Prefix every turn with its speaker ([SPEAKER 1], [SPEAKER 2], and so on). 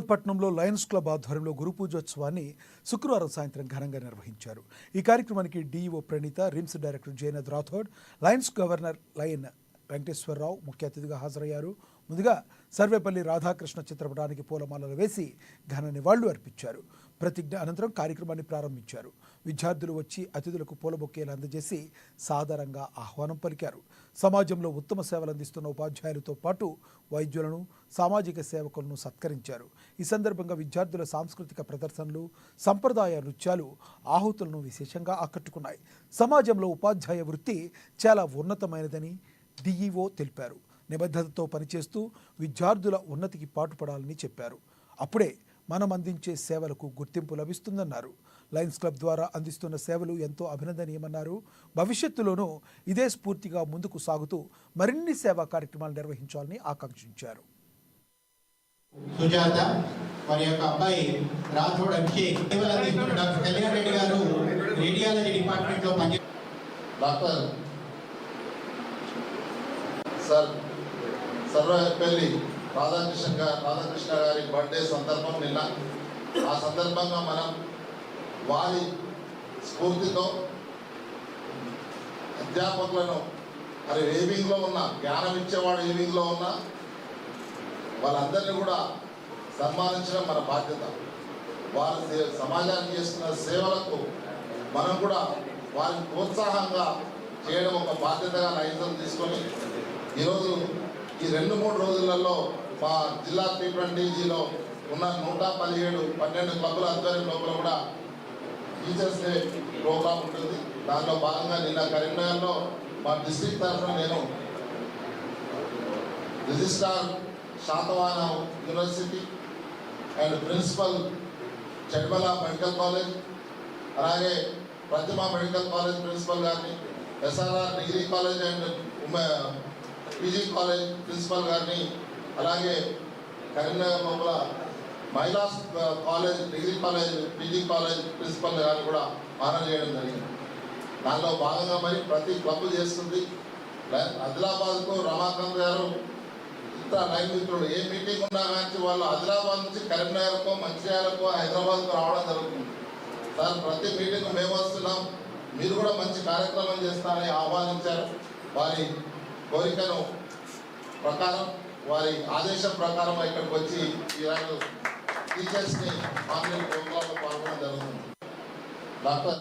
[SPEAKER 1] పట్నంలో Lions club ఆధ్వర్యంలో గురు పూజోత్సవాన్ని శుక్రవారం సాయంత్రం ఘనంగా నిర్వహించారు. ఈ కార్యక్రమానికి DEO Praneetha RIMS director Jayanad Rathod lions governor lion Venkateswararao ముఖ్య అతిథిగా హాజరయ్యారు. ముందుగా సర్వేపల్లి రాధాకృష్ణ చిత్రపటానికి పూలమాలలు వేసి ఘన నివాళులు అర్పించారు. ప్రతిజ్ఞ అనంతరం కార్యక్రమాన్ని ప్రారంభించారు. విద్యార్థులు వచ్చి అతిథులకు పూల బొకేలు అందజేసి సాదరంగా ఆహ్వానం పలికారు. సమాజంలో ఉత్తమ సేవలు అందిస్తున్న ఉపాధ్యాయులతో పాటు వైద్యులను సామాజిక సేవకులను సత్కరించారు. ఈ సందర్భంగా విద్యార్థుల సాంస్కృతిక ప్రదర్శనలు సంప్రదాయ నృత్యాలు ఆహుతులను విశేషంగా ఆకట్టుకున్నాయి. సమాజంలో ఉపాధ్యాయ వృత్తి చాలా ఉన్నతమైనదని డిఈఓ తెలిపారు. నిబద్ధతతో పనిచేస్తూ విద్యార్థుల ఉన్నతికి పాటుపడాలని చెప్పారు. అప్పుడే మనం అందించే సేవలకు గుర్తింపు లభిస్తుందన్నారు. లయన్స్ క్లబ్ ద్వారా అందిస్తున్న సేవలు ఎంతో అభినందనీయమన్నారు. భవిష్యత్తులోనూ ఇదే స్ఫూర్తిగా ముందుకు సాగుతూ మరిన్ని సేవా కార్యక్రమాలు నిర్వహించాలని ఆకాంక్షించారు.
[SPEAKER 2] సుజాత వారి యొక్క అబ్బాయి రాథోడ్ అభిషేక్ సేవలు అందిస్తున్న డాక్టర్ కళ్యాణ్ రెడ్డి గారు రేడియాలజీ డిపార్ట్మెంట్లో పనిచే
[SPEAKER 3] డాక్టర్ సార్ సర్వపల్లి రాధాకృష్ణ రాధాకృష్ణ గారి బర్త్డే సందర్భం నిన్న. ఆ సందర్భంగా మనం వారి స్ఫూర్తితో అధ్యాపకులను మరి వేవింగ్లో ఉన్న జ్ఞానం ఇచ్చేవాడు వేవింగ్లో ఉన్న వాళ్ళందరినీ కూడా సన్మానించడం మన బాధ్యత. వారు సమాజానికి చేస్తున్న సేవలకు మనం కూడా వారిని ప్రోత్సాహంగా చేయడం ఒక బాధ్యతగా లైసెన్స్ తీసుకొని ఈరోజు ఈ రెండు మూడు రోజులలో మా జిల్లా త్రిపురం డీజీలో ఉన్న నూట పదిహేడు పన్నెండు క్లబ్ల ఆధ్వర్యం లోపల కూడా టీచర్స్ డే ప్రోగ్రామ్ ఉంటుంది. దాంట్లో భాగంగా నిన్న కరీంనగర్లో మా డిస్ట్రిక్ట్ తరఫున నేను registrar Satavahana university and principal Chedmala medical college అలాగే ప్రతిమ మెడికల్ కాలేజ్ ప్రిన్సిపల్ గారిని SRR degree college and PG college principal గారిని అలాగే కరీంనగర్ లోపల మహిళా college degree college PG college principal గారు కూడా ఆనర్ చేయడం జరిగింది. దానిలో భాగంగా మరి ప్రతి క్లబ్ చేస్తుంది. ఆదిలాబాద్కు రమాకాంత్ గారు ఇంత నైపుణ్యుడు ఏ మీటింగ్ ఉన్నా కానీ వాళ్ళు ఆదిలాబాద్ నుంచి కరీంనగర్కో మంచిర్యాలకు హైదరాబాద్కు రావడం జరుగుతుంది. సార్ ప్రతి మీటింగ్ మేము వస్తున్నాం. మీరు కూడా మంచి కార్యక్రమం చేస్తారని ఆహ్వానించారు. వారి కోరికను ప్రకారం వారి ఆదేశం ప్రకారం ఇక్కడికి వచ్చి ఈరోజు టీచర్స్ని ఆన్లైన్ ప్రోగ్రాంలో పాల్గొనడం జరుగుతుంది. డాక్టర్